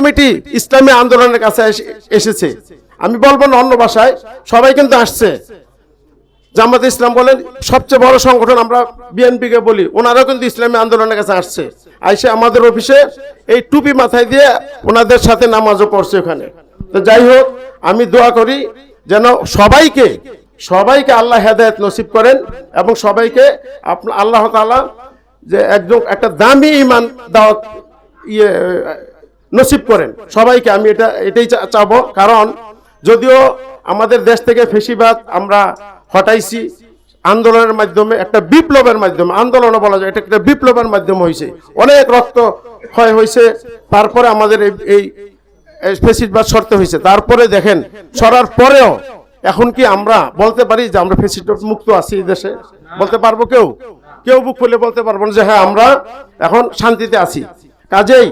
Committee ইসলামী আন্দোলনের কাছে এসে- এসেছে। আমি বলব না, অন্য ভাষায়, সবাই কিন্তু আসছে। জামাত ইসলাম বলেন, সবচেয়ে বড় সংগঠন আমরা বিএনপিকে বলি, ওনারাও কিন্তু ইসলামী আন্দোলনের কাছে আসছে। আইসে আমাদের অফিসে এই টুপি মাথায় দিয়ে ওনাদের সাথে নামাজও পড়ছে ওখানে। তো যাই হোক, আমি দোয়া করি যেন সবাইকে সবাইকে আল্লাহ হেদায়ত নসিব করেন এবং সবাইকে আল্লাহ তাআলা যে একদম একটা দামি ইমান দাওয়াত ইয়ে নসিব করেন। সবাইকে আমি এটা, এটাই চাবো। কারণ যদিও আমাদের দেশ থেকে ফেসিবাদ আমরা হটাইছি, আন্দোলনের মাধ্যমে, একটা বিপ্লবের মাধ্যমে, আন্দোলনও বলা যায়, এটা একটা বিপ্লবের মাধ্যমে হয়েছে। অনেক রক্ত ক্ষয় হয়েছে, তারপরে আমাদের এই ফেসিবাদ সরতে হয়েছে। তারপরে দেখেন, সরার পরেও এখন কি আমরা বলতে পারি যে আমরা ফেসিবাদ মুক্ত আছি এই দেশে? বলতে পারব কেউ? কেউ বুক খুলে বলতে পারব না যে হ্যাঁ আমরা এখন শান্তিতে আছি। কাজেই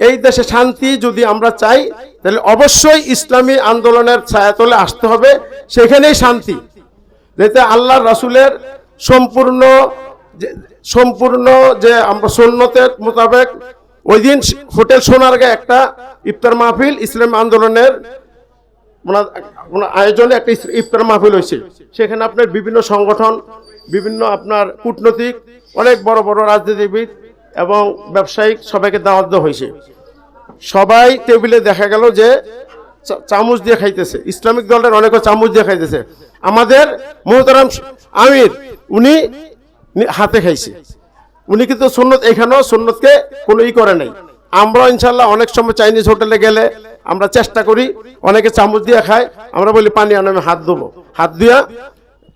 এই দেশে শান্তি যদি আমরা চাই, তাহলে অবশ্যই ইসলামী আন্দোলনের ছায়াতলে আসতে হবে, সেখানেই শান্তি। যাতে আল্লাহ রাসূলের সম্পূর্ণ সম্পূর্ণ যে আমরা সন্ন্যতের মোতাবেক ওই দিন হোটেল সোনারগাঁ একটা ইফতার মাহফিল, ইসলামী আন্দোলনের আয়োজনে একটা ইফতার মাহফিল হয়েছে। সেখানে আপনার বিভিন্ন সংগঠন, বিভিন্ন আপনার কূটনৈতিক, অনেক বড় বড় রাজনীতিবিদ এবং ব্যবসায়িক সবাইকে দাওয়াত দেওয়া হয়েছে। সবাই টেবিলে দেখা গেল যে চামচ দিয়ে খাইতেছে। ইসলামিক দলের অনেকে চামচ দিয়ে খাইতেছে। আমাদের মোহতারাম আমির, উনি হাতে খাইছে। উনি কিন্তু সুন্নত, এখানেও সুন্নতকে কোনো ই করে নাই। আমরা ইনশাল্লাহ অনেক সময় চাইনিজ হোটেলে গেলে আমরা চেষ্টা করি, অনেকে চামচ দিয়ে খায়। আমরা বলি, পানি আনো, আমি হাত ধোবো। হাত দিয়া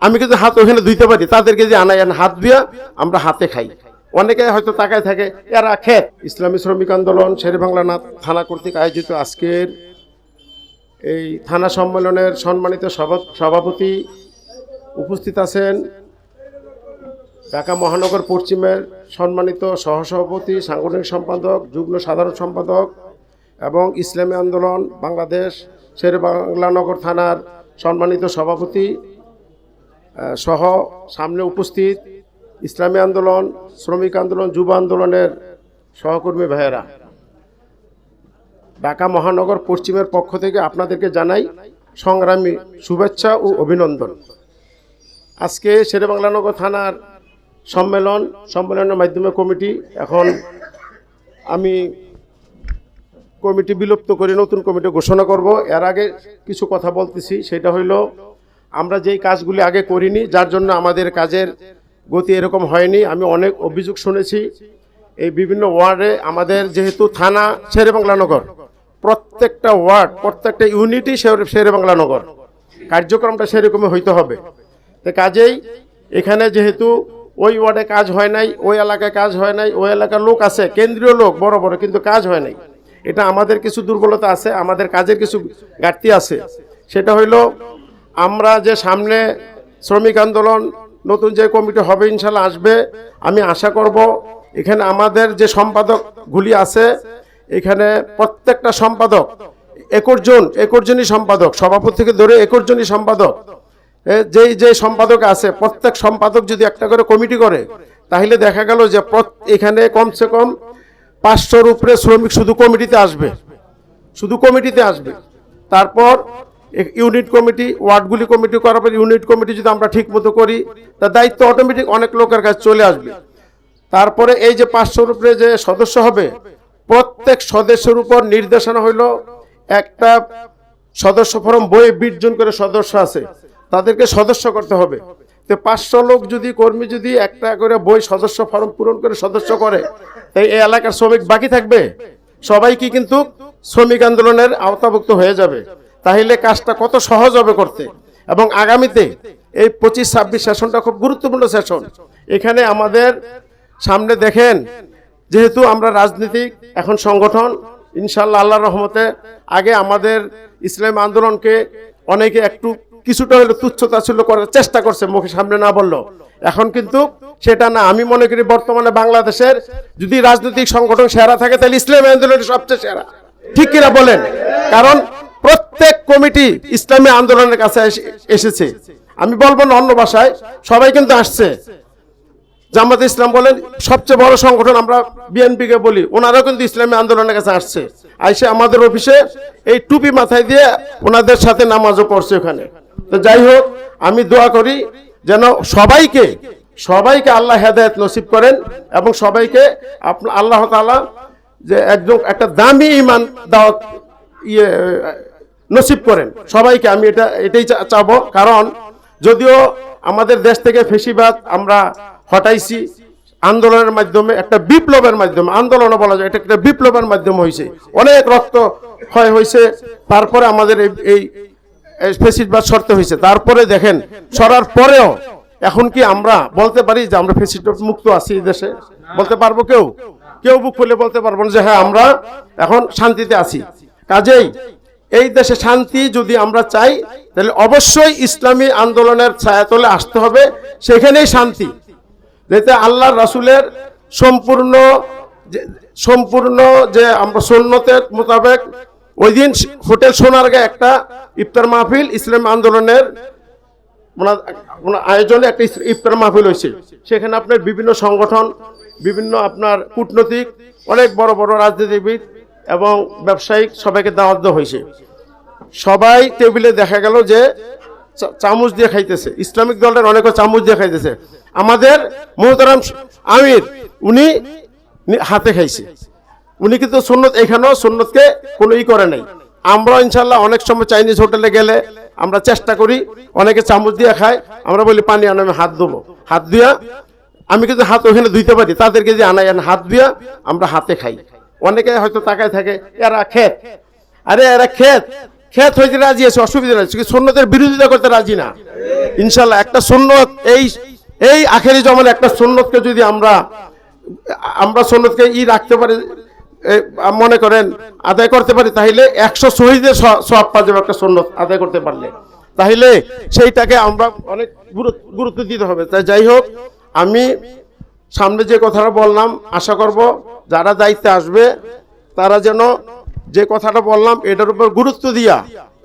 আমি কিন্তু হাত ওখানে ধুইতে পারি, তাদেরকে যে আনাই আন, হাত দিয়া আমরা হাতে খাই। অনেকে হয়তো তাকায় থাকে, এরা খেত। ইসলামী শ্রমিক আন্দোলন, শেরে বাংলা নাথ থানা কর্তৃক আয়োজিত আজকের এই থানা সম্মেলনের সম্মানিত সভা- সভাপতি উপস্থিত আছেন ঢাকা মহানগর পশ্চিমের সম্মানিত সহসভাপতি, সাংগঠনিক সম্পাদক, যুগ্ম সাধারণ সম্পাদক এবং ইসলামী আন্দোলন, বাংলাদেশ শের বাংলানগর থানার সম্মানিত সভাপতি সহ সামনে উপস্থিত ইসলামী আন্দোলন, শ্রমিক আন্দোলন, যুব আন্দোলনের সহকর্মী ভাইয়েরা, ঢাকা মহানগর পশ্চিমের পক্ষ থেকে আপনাদেরকে জানাই সংগ্রামী শুভেচ্ছা ও অভিনন্দন। আজকে শেরেবাংলানগর থানার সম্মেলন, সম্মেলনের মাধ্যমে কমিটি এখন আমি কমিটি বিলুপ্ত করে নতুন কমিটি ঘোষণা করব। এর আগে কিছু কথা বলতেছি, সেটা হইল, আমরা যেই কাজগুলি আগে করিনি, যার জন্য আমাদের কাজের গতি এরকম হয়নি। আমি অনেক অভিযোগ শুনেছি। এই বিভিন্ন ওয়ার্ডে আমাদের যেহেতু থানা শেরে বাংলানগর প্রত্যেকটা ওয়ার্ড, প্রত্যেকটা ইউনিটই শেরে বাংলানগর কার্যক্রমটা সেরকমই হইতে হবে। তো কাজেই এখানে যেহেতু ওই ওয়ার্ডে কাজ হয় নাই, ওই এলাকায় কাজ হয় নাই, ওই এলাকার লোক আছে, কেন্দ্রীয় লোক, বড় বড়, কিন্তু কাজ হয় নাই। এটা আমাদের কিছু দুর্বলতা আছে, আমাদের কাজের কিছু ঘাটতি আছে। সেটা হইল আমরা যে সামনে শ্রমিক আন্দোলন নতুন যে কমিটি হবে ইনশাল্লাহ আসবে। আমি আশা করব এখানে আমাদের যে সম্পাদকগুলি আছে, এখানে প্রত্যেকটা সম্পাদক, একর একরজন একরজনই সম্পাদক, সভাপতি থেকে ধরে একরজনই সম্পাদক। যেই যে সম্পাদক আছে, প্রত্যেক সম্পাদক যদি একটা করে কমিটি করে, তাহলে দেখা গেল যে এখানে কমসে কম পাঁচশোর উপরে শ্রমিক শুধু কমিটিতে আসবে, শুধু কমিটিতে আসবে। তারপর ইউনিট কমিটি, ওয়ার্ডগুলি কমিটি করার পর ইউনিট কমিটি যদি আমরা ঠিক মতো করি, তার দায়িত্ব অটোমেটিক অনেক লোকের কাছে চলে আসবে। তারপরে এই যে পাঁচশোর উপরে যে সদস্য হবে, প্রত্যেক সদস্যের উপর নির্দেশনা হইল, একটা সদস্য ফরম বইয়ে বিশ জন করে সদস্য আছে, তাদেরকে সদস্য করতে হবে। তো পাঁচশো লোক যদি, কর্মী যদি একটা করে বই সদস্য ফর্ম পূরণ করে সদস্য করে, তাই এই এলাকার শ্রমিক বাকি থাকবে? সবাই কি কিন্তু শ্রমিক আন্দোলনের আওতাভুক্ত হয়ে যাবে। তাহলে কাজটা কত সহজ হবে করতে? এবং আগামীতে এই পঁচিশ, ছাব্বিশ সেশনটা খুব গুরুত্বপূর্ণ সেশন এখানে আমাদের সামনে দেখেন, যেহেতু আমরা রাজনীতিক, এখন সংগঠন ইনশাল্লাহ আল্লাহ রহমতে আগে আমাদের ইসলাম আন্দোলনকে অনেকে একটু কিছুটা হলে তুচ্ছতা ছিল করার চেষ্টা করছে, মুখে সামনে না বলল। এখন কিন্তু সেটা না, আমি মনে করি বর্তমানে বাংলাদেশের যদি রাজনৈতিক সংগঠন সেরা থাকে, তাহলে ইসলাম আন্দোলনের সবচেয়ে সেরা। ঠিক কিনা বলেন? কারণ প্রত্যেক কমিটি ইসলামী আন্দোলনের কাছে এসে- এসেছে। আমি বলব না অন্য ভাষায়, সবাই কিন্তু আসছে। জামাত ইসলাম বলেন, সবচেয়ে বড় সংগঠন আমরা বিএনপিকে বলি, ওনারাও কিন্তু ইসলামী আন্দোলনের কাছে আসছে। আইসে আমাদের অফিসে এই টুপি মাথায় দিয়ে ওনাদের সাথে নামাজও পড়ছে ওখানে। তো যাই হোক, আমি দোয়া করি যেন সবাইকে সবাইকে আল্লাহ হেদায়ত নসিব করেন এবং সবাইকে আপনা, আল্লাহ তাআলা যে একদম একটা দামি ইমান দাওয়াত ইয়ে নসিব করেন। সবাইকে আমি এটা, এটাই চাবো। কারণ যদিও আমাদের দেশ থেকে ফেসিবাদ আমরা হটাইছি, আন্দোলনের মাধ্যমে, একটা বিপ্লবের মাধ্যমে, আন্দোলনও বলা যায়, এটা একটা বিপ্লবের মাধ্যমে হয়েছে। অনেক রক্ত ক্ষয় হয়েছে, তারপরে আমাদের এই ফেসিবাদ সরতে হয়েছে। তারপরে দেখেন, সরার পরেও এখন কি আমরা বলতে পারি যে আমরা ফেসিবাদ মুক্ত আছি এই দেশে? বলতে পারব কেউ? কেউ বুক খুলে বলতে পারব না যে হ্যাঁ আমরা এখন শান্তিতে আছি। কাজেই এই দেশে শান্তি যদি আমরা চাই, তাহলে অবশ্যই ইসলামী আন্দোলনের ছায়াতলে আসতে হবে, সেখানেই শান্তি। যাতে আল্লাহ রাসুলের সম্পূর্ণ সম্পূর্ণ যে আমরা সন্ন্যতের মোতাবেক ওই দিন হোটেল সোনারগে একটা ইফতার মাহফিল, ইসলামী আন্দোলনের আয়োজনে একটা ইফতার মাহফিল হয়েছে। সেখানে আপনার বিভিন্ন সংগঠন, বিভিন্ন আপনার কূটনৈতিক, অনেক বড় বড় রাজনীতিবিদ এবং ব্যবসায়িক সবাইকে দাওয়াত দেওয়া হয়েছে। সবাই টেবিলে দেখা গেল যে চামচ দিয়ে খাইতেছে। ইসলামিক দলের অনেকে চামচ দিয়ে খাইতেছে। আমাদের মোহতারাম আমির, উনি হাতে খাইছে। উনি কিন্তু সুন্নত, এখানেও সুন্নতকে কোনো ই করে নাই। আমরা ইনশাল্লাহ অনেক সময় চাইনিজ হোটেলে গেলে আমরা চেষ্টা করি, অনেকে চামচ দিয়ে খায়। আমরা বলি, পানি আনো, আমি হাত ধোবো। হাত দিয়া আমি কিন্তু হাত ওখানে ধুইতে পারি, তাদেরকে যে আনাই আনা, হাত দিয়া আমরা হাতে খাই। অনেকে হয়তো তাকায় থাকে, এরা খেত আরে, এরা খেত খেত হইতে রাজি আছে, অসুবিধা নাই সুন্নতের বিরোধিতা করতে রাজি না। ইনশাল্লাহ একটা সুন্নত এই এই আখেরি জমানে একটা সুন্নতকে যদি আমরা আমরা সুন্নতকে ই রাখতে পারি মনে করেন, আদায় করতে পারি, তাহলে একশো শহীদের স- সওয়াব পাওয়া যাবে একটা সুন্নত আদায় করতে পারলে। তাহলে সেইটাকে আমরা অনেক গুরুত্ব দিতে হবে। তাই যাই হোক, আমি সামনে যে কথাটা বললাম, আশা করব যারা দায়িত্বে আসবে, তারা যেন যে কথাটা বললাম, এটার উপর গুরুত্ব দিয়া,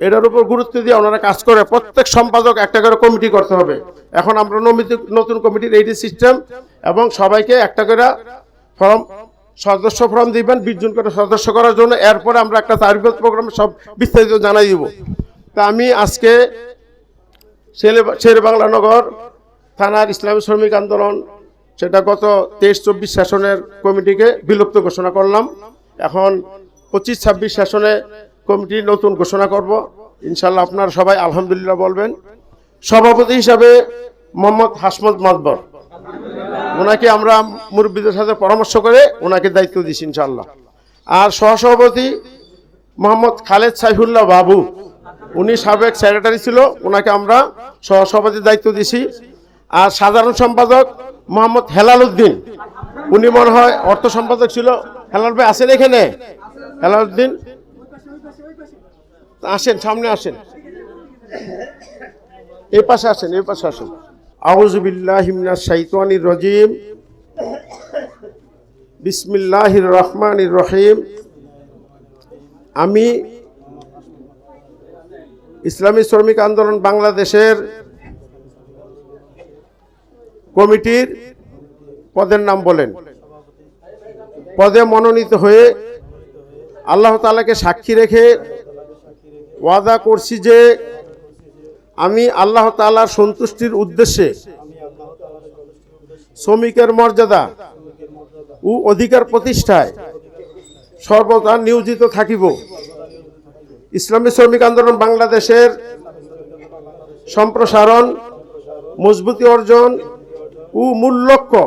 এটার উপর গুরুত্ব দিয়ে ওনারা কাজ করে। প্রত্যেক সম্পাদক একটা করে কমিটি করতে হবে। এখন আমরা নতুন কমিটির এইটি সিস্টেম এবং সবাইকে একটা করে ফর্ম সদস্য ফর্ম দিবেন, বিশ জন করে সদস্য করার জন্য। এরপরে আমরা একটা তারিফ প্রোগ্রাম সব বিস্তারিত জানাই দিব। তা আমি আজকে শের বাংলা নগর থানার ইসলামী শ্রমিক আন্দোলন সেটা গত তেইশ চব্বিশ সেশনের কমিটিকে বিলুপ্ত ঘোষণা করলাম। এখন পঁচিশ ছাব্বিশ সেশনে কমিটি নতুন ঘোষণা করব। ইনশাল্লাহ আপনারা সবাই আলহামদুলিল্লাহ বলবেন। সভাপতি হিসাবে মোহাম্মদ হাসমত মাতবর। ওনাকে আমরা মুরব্বীদের সাথে পরামর্শ করে ওনাকে দায়িত্ব দিচ্ছি ইনশাল্লাহ আর সহসভাপতি মোহাম্মদ খালেদ সাইফুল্লাহ বাবু, উনি সাবেক সেক্রেটারি ছিল, ওনাকে আমরা সহসভাপতির দায়িত্ব দিছি। আর সাধারণ সম্পাদক মোহাম্মদ হেলাল উদ্দিন। উনি মনে হয় অর্থ সম্পাদক ছিল। হেলাল ভাই আসেন এখানে? হেলাল উদ্দিন? আসেন, সামনে আসেন। এই পাশে আসেন, এই পাশে আসেন। আউজুবিল্লাহ শাইতানির রজিম। বিসমিল্লাহির রহমানির রহিম। আমি ইসলামী শ্রমিক আন্দোলন বাংলাদেশের কমিটির পদের নাম বলেন। পদে মনোনীত হয়ে আল্লাহ তালাকে সাক্ষী রেখে ওয়াদা করছি যে আমি আল্লাহ তাআলার সন্তুষ্টির উদ্দেশ্যে শ্রমিকের মর্যাদা ও অধিকার প্রতিষ্ঠায় সর্বদা নিয়োজিত থাকিব। ইসলামী শ্রমিক আন্দোলন বাংলাদেশের সম্প্রসারণ মজবুতি অর্জন ও মূল লক্ষ্য।